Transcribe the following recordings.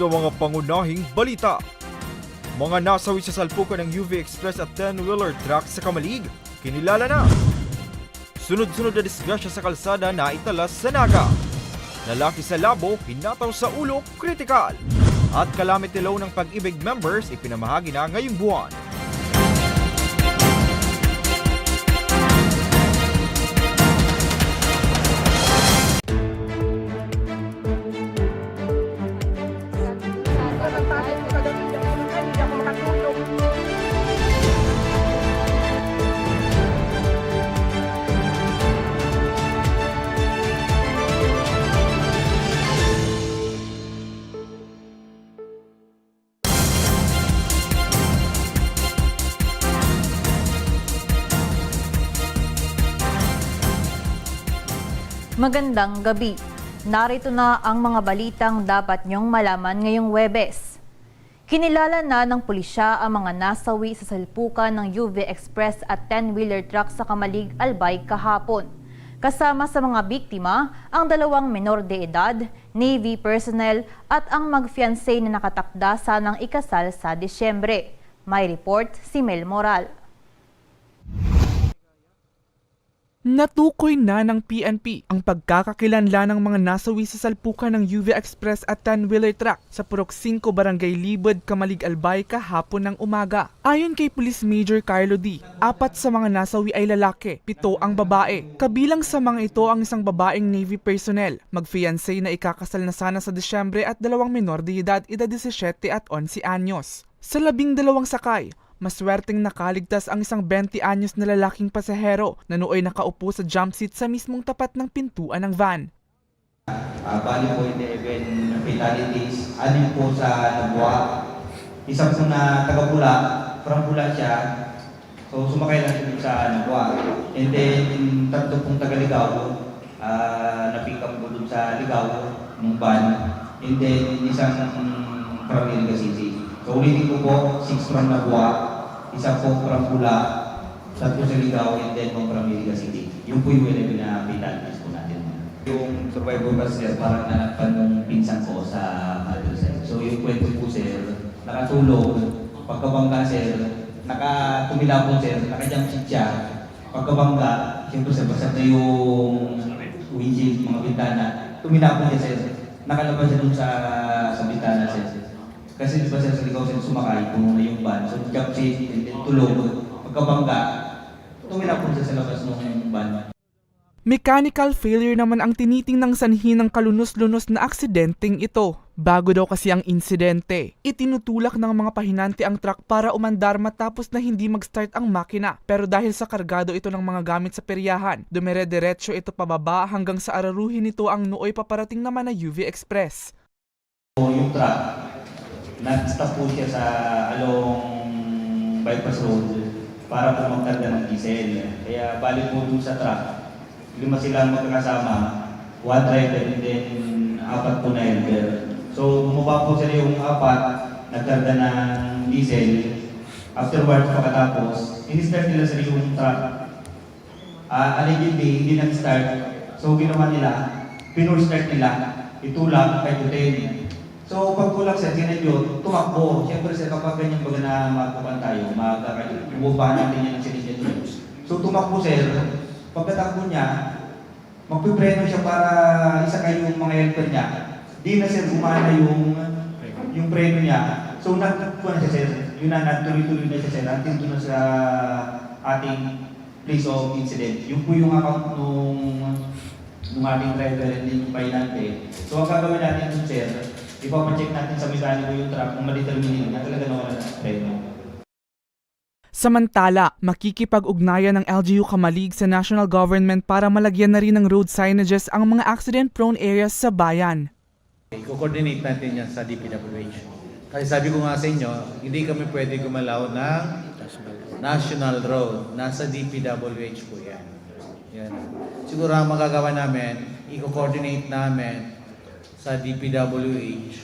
Sa mga pangunahing balita, mga nasawi sa salpukan ng UV Express at 10-wheeler truck sa Kamalig, kinilala na. Sunod-sunod na disgrasya sa kalsada na italas sa Naga. Lalaki sa labo, hinataw sa ulo, kritikal. At calamity low ng pag-ibig members ipinamahagi na ngayong buwan. Magandang gabi. Narito na ang mga balitang dapat niyong malaman ngayong Webes. Kinilala na ng pulisya ang mga nasawi sa salpukan ng UV Express at 10-wheeler truck sa Kamalig, Albay kahapon. Kasama sa mga biktima ang dalawang menor de edad, Navy personnel at ang magfiancé na nakatakda sanang ikasal sa Disyembre. May report si Mel Moral. Natukoy na ng PNP ang pagkakakilanla ng mga nasawi sa salpukan ng UV Express at 10-wheeler truck sa Purok 5 Barangay Libod, Kamalig Albay kahapon ng umaga. Ayon kay Police Major Carlo D, apat sa mga nasawi ay lalaki, pito ang babae. Kabilang sa mga ito ang isang babaeng Navy personnel, magfiancé na ikakasal na sana sa Disyembre at dalawang menor de edad edad 17 at 11 anyos. Sa labing dalawang sakay, Maswerteng nakaligtas ang isang 20 anyos na lalaking pasahero na nooy nakaupo sa jump seat sa mismong tapat ng pintuan ng van. Uh, bali po 11 fatalities, anim po sa Nabua, isa po na taga-Pula, from Pula siya, so sumakay lang siya sa Nabua. And then, tatlo pong taga-Ligaw, uh, na-pick up po dun sa Ligaw, ng van. And then, isang from Iliga City. So ulitin ko po, 6 from Nabua, isa po from Pula, tatlo sa Ligaw, and then one from Iliga City. Yung po yung 11 na fatalities po natin. Yung survivor kasi sir, parang nanakpan ng pinsan ko sa Aldo sir. So yung kwento po sir, nakatulog, pagkabangga sir, nakatumila po sir, nakajump seat siya, pagkabangga, siyempre sir, basta na yung windshield, mga bintana, tumila po siya sir, nakalabas siya dun sa, sa bintana sir. Kasi di ba sir, sa ligaw sir, sumakay, puno na yung van, so jump seat, and then tulog, pagkabangga, tumila po siya sa labas ng van. Mechanical failure naman ang tinitingnang sanhi ng kalunos-lunos na aksidenteng ito. Bago daw kasi ang insidente, itinutulak ng mga pahinante ang truck para umandar matapos na hindi mag-start ang makina. Pero dahil sa kargado ito ng mga gamit sa peryahan, dumire-diretso ito pababa hanggang sa araruhin nito ang nooy paparating naman na UV Express. So, yung truck, nag-stop po siya sa along bypass road para po magkarga ng diesel. Kaya balik po dun sa truck, lima silang magkakasama, one driver and then apat po na helper. So bumaba po sila yung apat, nagkarga ng diesel. Afterwards, pagkatapos, in-start nila sa yung truck. Ah, allegedly, hindi nag-start. So ginawa nila, pinur-start nila, itulak kay hotel. So, pag tulak sir, sinadyo, tumakbo. Siyempre sir, kapag ganyan baga na magkapan tayo, magkakalububahan natin yan ng sinadyo. So, tumakbo sir, pagkatakbo niya, magpipreno siya para isa kayo yung mga helper niya. Di na sir, gumana yung, yung preno niya. So, nagkuha na siya sir, yun na, nagtuloy-tuloy na siya sir, until doon sa ating place of incident. Yung po yung account nung nung ating driver and yung painante. So, ang gagawin natin dun sir, ipapacheck natin sa mekaniko yung truck kung ma-determine na talaga nawala ng preno. Samantala, makikipag-ugnayan ng LGU Kamalig sa national government para malagyan na rin ng road signages ang mga accident-prone areas sa bayan. I-coordinate natin yan sa DPWH. Kasi sabi ko nga sa inyo, hindi kami pwede gumalaw ng national road. Nasa DPWH po yan. yan. Siguro ang magagawa namin, i-coordinate namin sa DPWH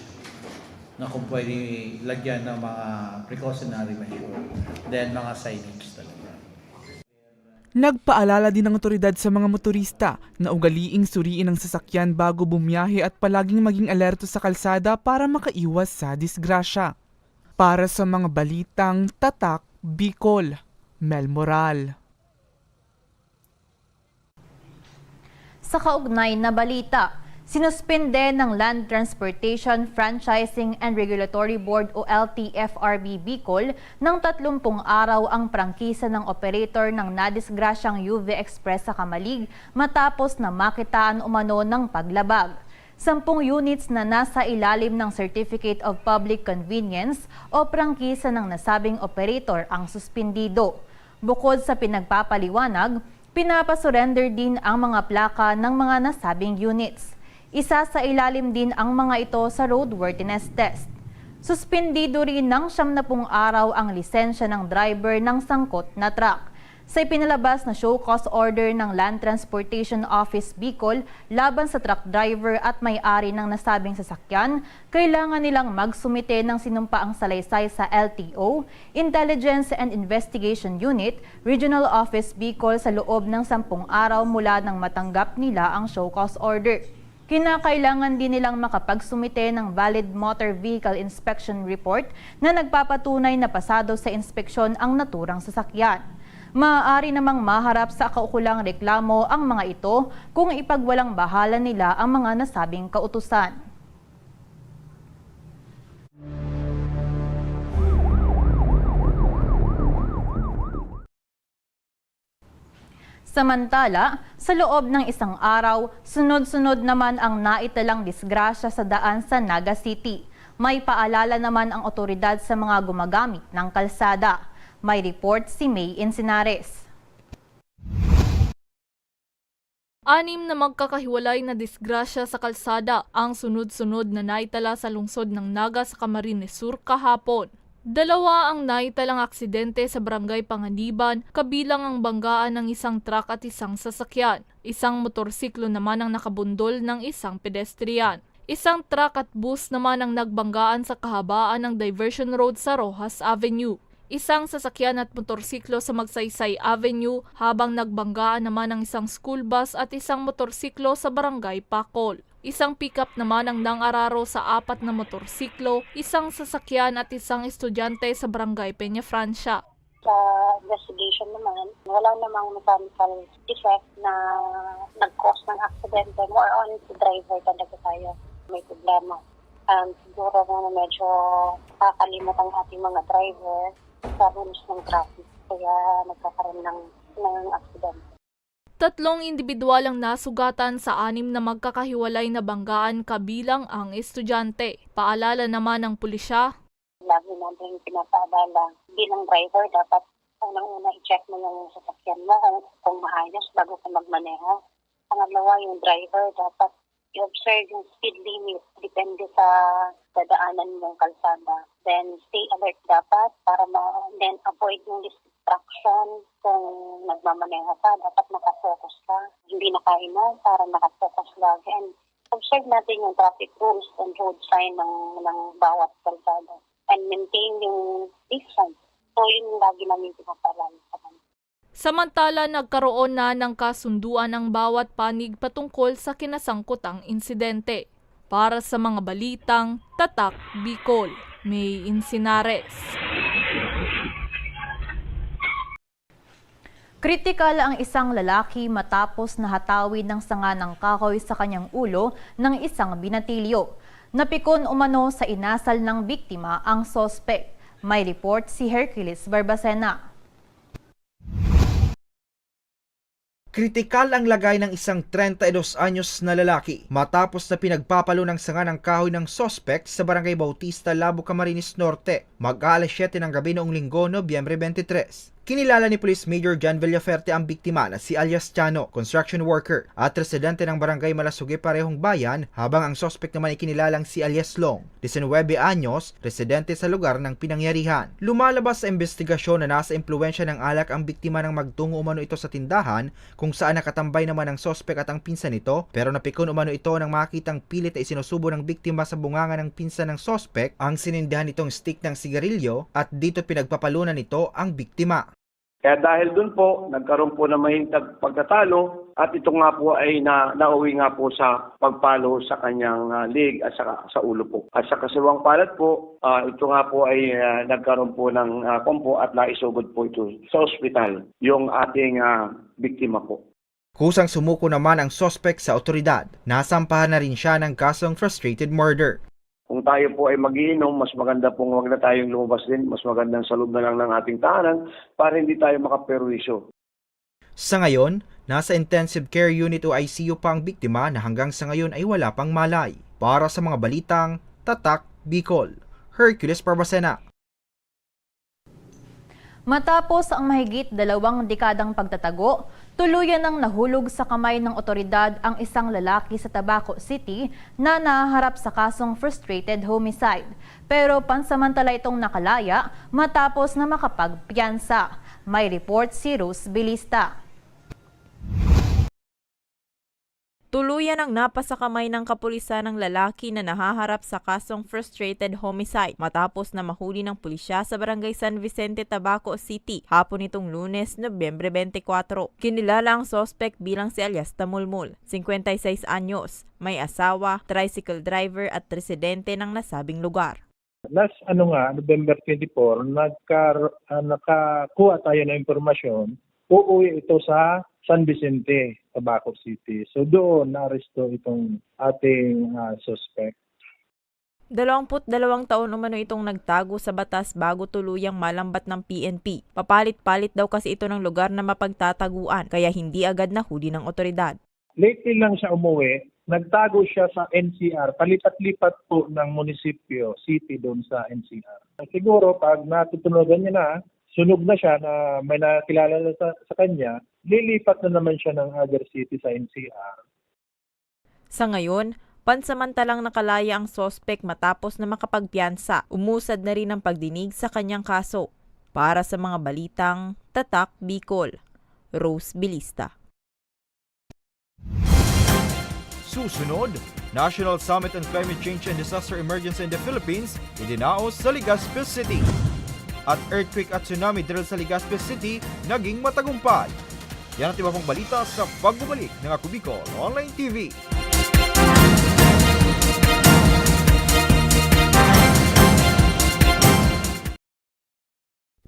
na kung pwede lagyan ng mga precautionary measure. Then mga signage talaga. Nagpaalala din ng otoridad sa mga motorista na ugaliing suriin ang sasakyan bago bumiyahe at palaging maging alerto sa kalsada para makaiwas sa disgrasya. Para sa mga balitang Tatak Bicol, Mel Moral. Sa kaugnay na balita, sinuspinde ng Land Transportation Franchising and Regulatory Board o LTFRB Bicol ng 30 araw ang prangkisa ng operator ng nadisgrasyang UV Express sa Kamalig matapos na makitaan umano ng paglabag. Sampung units na nasa ilalim ng Certificate of Public Convenience o prangkisa ng nasabing operator ang suspindido. Bukod sa pinagpapaliwanag, pinapasurrender din ang mga plaka ng mga nasabing units. Isa sa ilalim din ang mga ito sa roadworthiness test. Suspendido rin ng siyam na pung araw ang lisensya ng driver ng sangkot na truck. Sa ipinalabas na show cause order ng Land Transportation Office Bicol laban sa truck driver at may-ari ng nasabing sasakyan, kailangan nilang magsumite ng sinumpaang salaysay sa LTO, Intelligence and Investigation Unit, Regional Office Bicol sa loob ng sampung araw mula nang matanggap nila ang show cause order. Kinakailangan din nilang makapagsumite ng valid motor vehicle inspection report na nagpapatunay na pasado sa inspeksyon ang naturang sasakyan. Maaari namang maharap sa kaukulang reklamo ang mga ito kung ipagwalang bahala nila ang mga nasabing kautusan. Samantala, sa loob ng isang araw, sunod-sunod naman ang naitalang disgrasya sa daan sa Naga City. May paalala naman ang otoridad sa mga gumagamit ng kalsada. May report si May Encinares. Anim na magkakahiwalay na disgrasya sa kalsada ang sunod-sunod na naitala sa lungsod ng Naga sa Camarines Sur kahapon. Dalawa ang naitalang aksidente sa barangay Panganiban, kabilang ang banggaan ng isang truck at isang sasakyan. Isang motorsiklo naman ang nakabundol ng isang pedestrian. Isang truck at bus naman ang nagbanggaan sa kahabaan ng diversion road sa Rojas Avenue. Isang sasakyan at motorsiklo sa Magsaysay Avenue habang nagbanggaan naman ang isang school bus at isang motorsiklo sa barangay Pakol. Isang pickup naman ang nangararo sa apat na motorsiklo, isang sasakyan at isang estudyante sa barangay Peña Francia. sa investigation naman, wala namang mechanical defect na nag-cause ng accident. More on the driver talaga tayo may problema. And siguro na medyo kakalimot ang ating mga driver sa rules ng traffic. Kaya nagkakaroon ng, ng accident. Tatlong individual ang nasugatan sa anim na magkakahiwalay na banggaan kabilang ang estudyante. Paalala naman ng pulisya, Lagi natin pinapaalala bilang driver, dapat unang-una i-check mo yung sasakyan mo kung, kung maayos bago ka magmaneho. Pangalawa, yung driver, dapat i-observe yung speed limit depende sa dadaanan mong kalsada. Then, stay alert dapat para ma- then avoid yung distraction kung nagmamaneho ka. Dapat nakafocus ka. Hindi nakainom para nakafocus lagi. And observe natin yung traffic rules and road sign ng, ng bawat kalsada. And maintain yung distance. So, yun yung lagi namin pinapalala sa kanila. Samantala, nagkaroon na ng kasunduan ang bawat panig patungkol sa kinasangkutang insidente. Para sa mga balitang Tatak Bicol, May Insinares. Kritikal ang isang lalaki matapos na hatawid ng sanga ng kahoy sa kanyang ulo ng isang binatilyo. Napikon umano sa inasal ng biktima ang sospek. May report si Hercules Barbacena. Kritikal ang lagay ng isang 32 anyos na lalaki matapos na pinagpapalo ng sanga ng kahoy ng suspect sa Barangay Bautista, Labo, Camarines Norte, mag-aalas 7 ng gabi noong linggo, Nobyembre 23. Kinilala ni Police Major John Villaferte ang biktima na si alias Chano, construction worker, at residente ng barangay Malasuge parehong bayan, habang ang suspect naman ay kinilalang si alias Long, 19 anyos, residente sa lugar ng pinangyarihan. Lumalabas sa investigasyon na nasa impluensya ng alak ang biktima nang magtungo umano ito sa tindahan kung saan nakatambay naman ang suspect at ang pinsan nito pero napikon umano ito nang makitang pilit na isinusubo ng biktima sa bunganga ng pinsan ng suspect ang sinindihan nitong stick ng sigarilyo at dito pinagpapalunan nito ang biktima. Kaya dahil dun po, nagkaroon po ng mahintag pagkatalo at ito nga po ay na, nauwi nga po sa pagpalo sa kanyang ah, leg at saka sa ulo po. At sa kasiwang palad po, ah, ito nga po ay ah, nagkaroon po ng uh, kompo at naisugod po ito sa ospital yung ating ah, biktima po. Kusang sumuko naman ang sospek sa otoridad. Nasampahan na rin siya ng kasong frustrated murder. Kung tayo po ay magiinom, mas maganda pong wag na tayong lumabas din. Mas magandang sa loob na lang ng ating tahanan para hindi tayo makaperwisyo. Sa ngayon, nasa intensive care unit o ICU pa ang biktima na hanggang sa ngayon ay wala pang malay. Para sa mga balitang, Tatak, Bicol, Hercules Barbacena. Matapos ang mahigit dalawang dekadang pagtatago, tuluyan ng nahulog sa kamay ng otoridad ang isang lalaki sa Tabaco City na naharap sa kasong frustrated homicide. Pero pansamantala itong nakalaya matapos na makapagpiyansa. May report si Rose Bilista. Tuluyan ang napasa kamay ng kapulisan ng lalaki na nahaharap sa kasong frustrated homicide matapos na mahuli ng pulisya sa barangay San Vicente, Tabaco City hapon nitong lunes, Nobyembre 24. Kinilala ang sospek bilang si Alias Tamulmul, 56 anyos, may asawa, tricycle driver at residente ng nasabing lugar. last ano nga, November 24, nagka, ah, nakakuha tayo ng impormasyon, uuwi ito sa San Vicente, Tabaco City. So doon na-aresto itong ating ah, suspect. 22 taon umano itong nagtago sa batas bago tuluyang malambat ng PNP. Papalit-palit daw kasi ito ng lugar na mapagtataguan kaya hindi agad nahuli ng otoridad. Lately lang siya umuwi, nagtago siya sa NCR, palipat-lipat po ng munisipyo, city doon sa NCR. Siguro pag natutunogan niya na, sunog na siya na may nakilala na sa, sa kanya, lilipat na naman siya ng other city sa NCR. Sa ngayon, pansamantalang nakalaya ang sospek matapos na makapagpiyansa. Umusad na rin ang pagdinig sa kanyang kaso. Para sa mga balitang Tatak Bicol, Rose Bilista. Susunod, National Summit on Climate Change and Disaster Emergency in the Philippines, idinaos sa Legazpi City. At earthquake at tsunami drill sa Legazpi City, naging matagumpay. Yan ang iba pang balita sa pagbabalik ng Ako Bicol Online TV.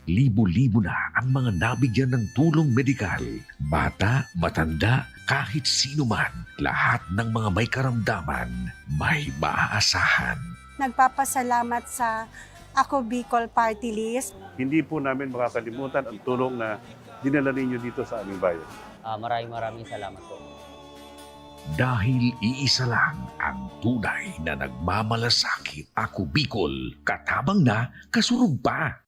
Libo-libo na ang mga nabigyan ng tulong medikal. Bata, matanda, kahit sino man, lahat ng mga may karamdaman, may maaasahan. Nagpapasalamat sa Ako Bicol Party List. Hindi po namin makakalimutan ang tulong na dinala ninyo dito sa aming bayan. Ah, maraming maraming salamat po. Dahil iisa lang ang tunay na nagmamalasakit. Ako Bicol, katabang na, kasurog pa.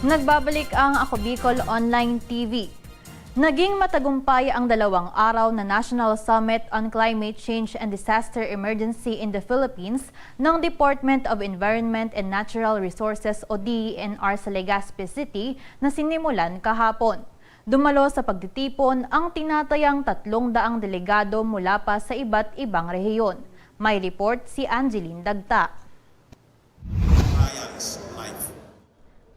Nagbabalik ang Ako Bicol Online TV. Naging matagumpay ang dalawang araw na National Summit on Climate Change and Disaster Emergency in the Philippines ng Department of Environment and Natural Resources o DENR sa Legazpi City na sinimulan kahapon. Dumalo sa pagtitipon ang tinatayang tatlong daang delegado mula pa sa iba't ibang rehiyon. May report si Angeline Dagta.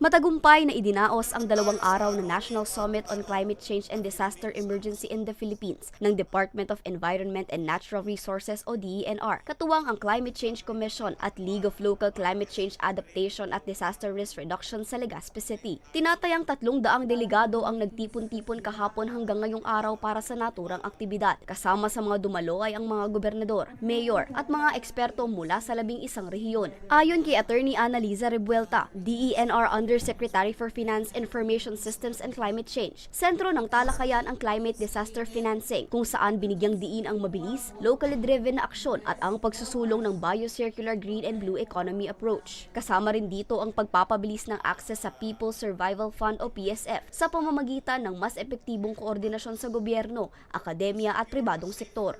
Matagumpay na idinaos ang dalawang araw na National Summit on Climate Change and Disaster Emergency in the Philippines ng Department of Environment and Natural Resources o DENR. Katuwang ang Climate Change Commission at League of Local Climate Change Adaptation at Disaster Risk Reduction sa Legazpi City. Tinatayang tatlong daang delegado ang nagtipon-tipon kahapon hanggang ngayong araw para sa naturang aktibidad. Kasama sa mga dumalo ay ang mga gobernador, mayor at mga eksperto mula sa labing isang rehiyon. Ayon kay Attorney Annalisa Rebuelta, DENR Undersecretary for Finance, Information Systems and Climate Change. Sentro ng talakayan ang climate disaster financing kung saan binigyang diin ang mabilis, locally driven na aksyon at ang pagsusulong ng biocircular green and blue economy approach. Kasama rin dito ang pagpapabilis ng access sa People's Survival Fund o PSF sa pamamagitan ng mas epektibong koordinasyon sa gobyerno, akademya at pribadong sektor.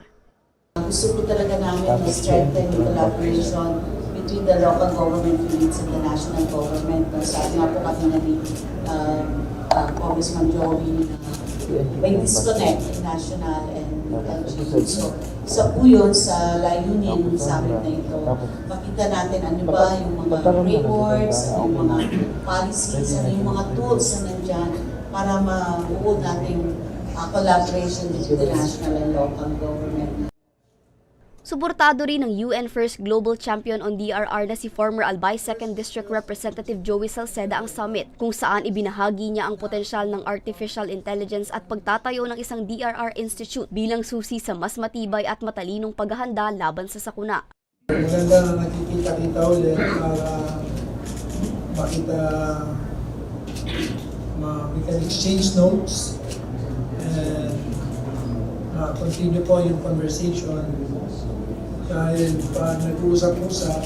Gusto po talaga namin na strengthen collaboration between the local government units and the national government. No? Sabi nga po kanina ni uh, uh, Congressman Joey na may disconnect in national and LGU. So, isa po yun sa layunin ng summit na ito. Pakita natin ano ba yung mga frameworks, ano yung mga policies, ano yung mga tools na nandyan para mabuo natin uh, collaboration between the national and local government. Suportado rin ng UN First Global Champion on DRR na si former Albay 2nd District Representative Joey Salceda ang summit, kung saan ibinahagi niya ang potensyal ng artificial intelligence at pagtatayo ng isang DRR Institute bilang susi sa mas matibay at matalinong paghahanda laban sa sakuna. Maganda na nakikita-kita ulit para makita ma we exchange notes and uh, continue po yung conversation dahil pa nag-uusap-usap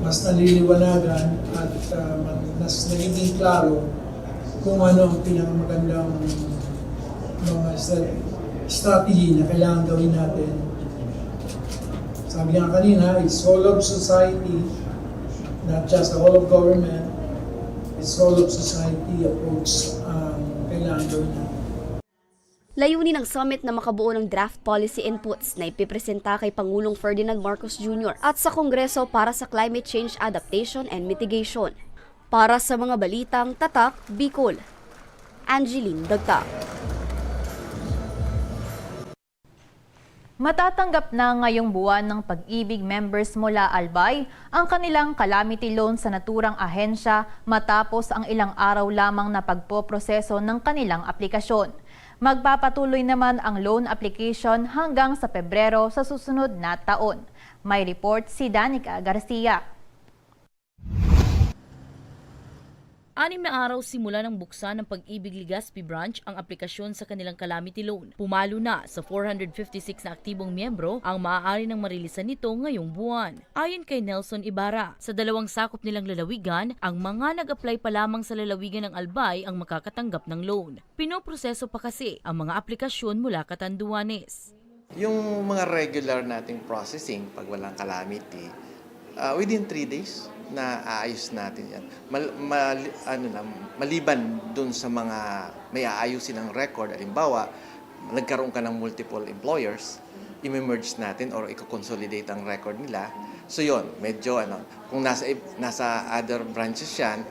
mas naliliwanagan at uh, mas nagiging klaro kung ano ang pinakamagandang mga stra- strategy na kailangan gawin natin sabi nga kanina, it's whole of society, not just whole of government, it's whole of society approach ang kailangan gawin natin. Layunin ng summit na makabuo ng draft policy inputs na ipipresenta kay Pangulong Ferdinand Marcos Jr. at sa Kongreso para sa climate change adaptation and mitigation. Para sa mga balitang tatak, Bicol. Angeline Dagta. Matatanggap na ngayong buwan ng pag-ibig members mula Albay ang kanilang calamity loan sa naturang ahensya matapos ang ilang araw lamang na pagpoproseso ng kanilang aplikasyon. Magpapatuloy naman ang loan application hanggang sa Pebrero sa susunod na taon. May report si Danica Garcia. Anim na araw simula ng buksan ng Pag-ibig Legazpi Branch ang aplikasyon sa kanilang calamity loan. Pumalo na sa 456 na aktibong miyembro ang maaari ng marilisan nito ngayong buwan. Ayon kay Nelson Ibarra, sa dalawang sakop nilang lalawigan, ang mga nag-apply pa lamang sa lalawigan ng Albay ang makakatanggap ng loan. Pinoproseso pa kasi ang mga aplikasyon mula Katanduanes. Yung mga regular nating processing, pag walang calamity, uh, within 3 days na aayos natin yan. Mal, mal, ano na, maliban dun sa mga may aayusin ng record, alimbawa, nagkaroon ka ng multiple employers, i-merge natin or i-consolidate ang record nila. So yon medyo ano, kung nasa, nasa other branches yan,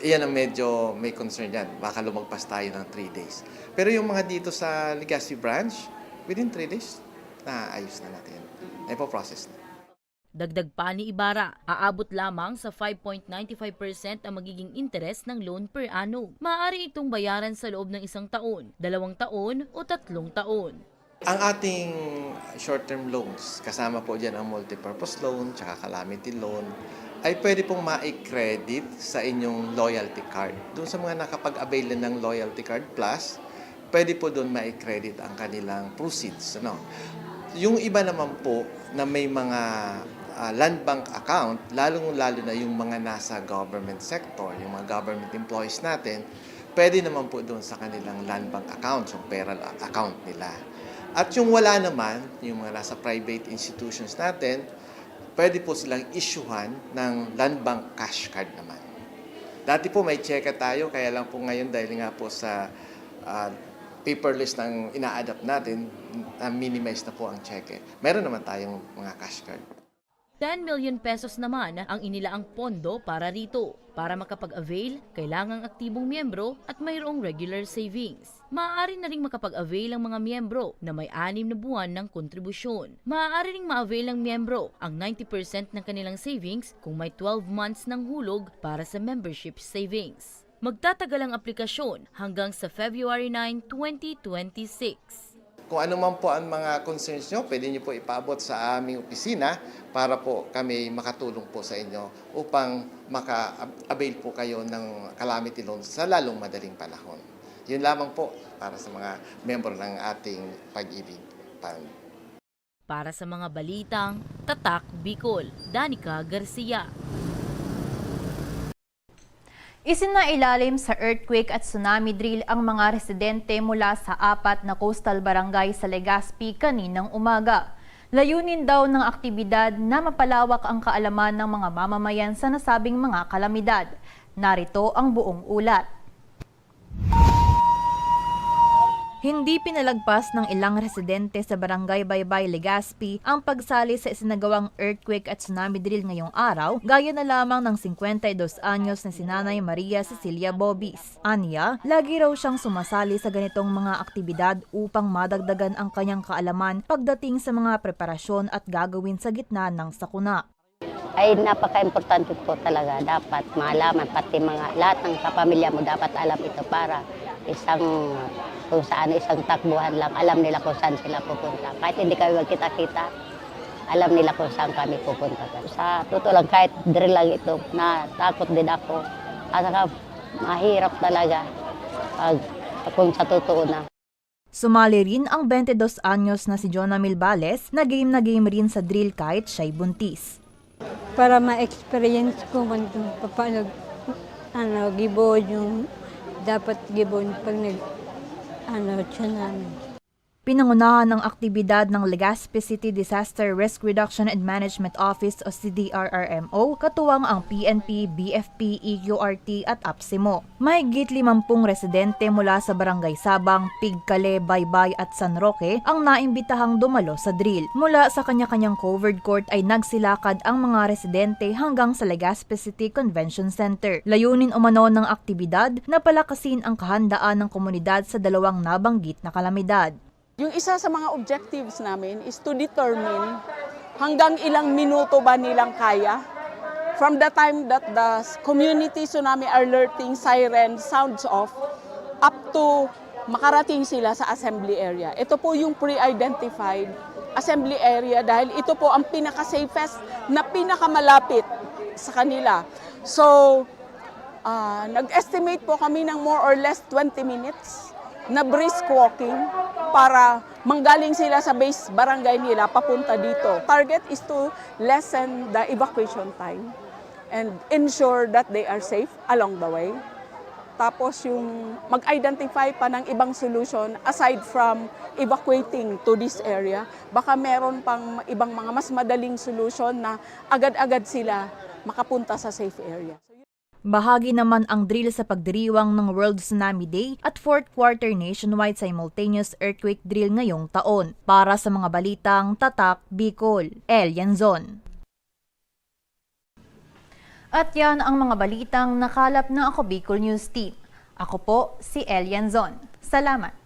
iyan ang medyo may concern yan. Baka lumagpas tayo ng 3 days. Pero yung mga dito sa Legazpi branch, within 3 days, naayos na natin. Na process na. Dagdag pa ni Ibarra, aabot lamang sa 5.95% ang magiging interest ng loan per annum. Maaari itong bayaran sa loob ng isang taon, dalawang taon o tatlong taon. Ang ating short-term loans, kasama po dyan ang multipurpose loan, tsaka calamity loan, ay pwede pong ma-credit sa inyong loyalty card. Doon sa mga nakapag-avail na ng loyalty card plus, pwede po doon ma-credit ang kanilang proceeds. Ano? Yung iba naman po na may mga ah, land bank account, lalong-lalo na yung mga nasa government sector, yung mga government employees natin, pwede naman po doon sa kanilang land bank account, yung pera account nila. At yung wala naman, yung mga nasa private institutions natin, pwede po silang issuehan ng land bank cash card naman. Dati po may cheque tayo, kaya lang po ngayon dahil nga po sa ah, paperless ng ina-adapt natin, na minimize na po ang cheque. Meron naman tayong mga cash card. 10 million pesos naman ang inilaang pondo para rito. Para makapag-avail, kailangang aktibong miyembro at mayroong regular savings. Maaari na rin makapag-avail ang mga miyembro na may anim na buwan ng kontribusyon. Maaari ring ma-avail ng miyembro ang 90% ng kanilang savings kung may 12 months ng hulog para sa membership savings. Magtatagal ang aplikasyon hanggang sa February 9, 2026. Kung ano man po ang mga concerns nyo, pwede nyo po ipaabot sa aming opisina para po kami makatulong po sa inyo upang maka-avail po kayo ng calamity loan sa lalong madaling panahon. Yun lamang po para sa mga member ng ating pag-ibig fund. Para sa mga balitang Tatak Bicol, Danica Garcia. Isinailalim sa earthquake at tsunami drill ang mga residente mula sa apat na coastal barangay sa Legazpi kaninang umaga. Layunin daw ng aktibidad na mapalawak ang kaalaman ng mga mamamayan sa nasabing mga kalamidad. Narito ang buong ulat. Hindi pinalagpas ng ilang residente sa Barangay Baybay, Legazpi ang pagsali sa isinagawang earthquake at tsunami drill ngayong araw, gaya na lamang ng 52 anyos na sinanay Maria Cecilia Bobis. Anya, lagi raw siyang sumasali sa ganitong mga aktibidad upang madagdagan ang kanyang kaalaman pagdating sa mga preparasyon at gagawin sa gitna ng sakuna. ay napaka-importante po talaga. Dapat malaman, pati mga lahat ng kapamilya mo dapat alam ito para isang kung saan isang takbuhan lang, alam nila kung saan sila pupunta. Kahit hindi kami magkita-kita, alam nila kung saan kami pupunta. Sa totoo lang, kahit drill lang ito, natakot din ako. At saka mahirap talaga pag, kung sa totoo na. Sumali rin ang 22 anyos na si Jonah Milbales na game na game rin sa drill kahit siya'y buntis. para ma-experience ko man kung paano ano, gibon yung dapat gibon pag nag ano, tsunami. Pinangunahan ng aktibidad ng Legazpi City Disaster Risk Reduction and Management Office o CDRRMO, katuwang ang PNP, BFP, EQRT at APSIMO. Mahigit 50 residente mula sa Barangay Sabang, Pigkale, Baybay at San Roque ang naimbitahang dumalo sa drill. Mula sa kanya-kanyang covered court ay nagsilakad ang mga residente hanggang sa Legazpi City Convention Center. Layunin umano ng aktibidad na palakasin ang kahandaan ng komunidad sa dalawang nabanggit na kalamidad. Yung isa sa mga objectives namin is to determine hanggang ilang minuto ba nilang kaya from the time that the community tsunami alerting siren sounds off up to makarating sila sa assembly area. Ito po yung pre-identified assembly area dahil ito po ang pinaka-safest na pinakamalapit sa kanila. So, ah, nag-estimate po kami ng more or less 20 minutes na brisk walking para manggaling sila sa base barangay nila papunta dito. Target is to lessen the evacuation time and ensure that they are safe along the way. Tapos yung mag-identify pa ng ibang solution aside from evacuating to this area, baka meron pang ibang mga mas madaling solution na agad-agad sila makapunta sa safe area. Bahagi naman ang drill sa pagdiriwang ng World Tsunami Day at fourth quarter nationwide simultaneous earthquake drill ngayong taon. Para sa mga balitang Tatak, Bicol, El Yanzon. At yan ang mga balitang nakalap ng Ako Bicol News Team. Ako po si El Yanzon. Salamat!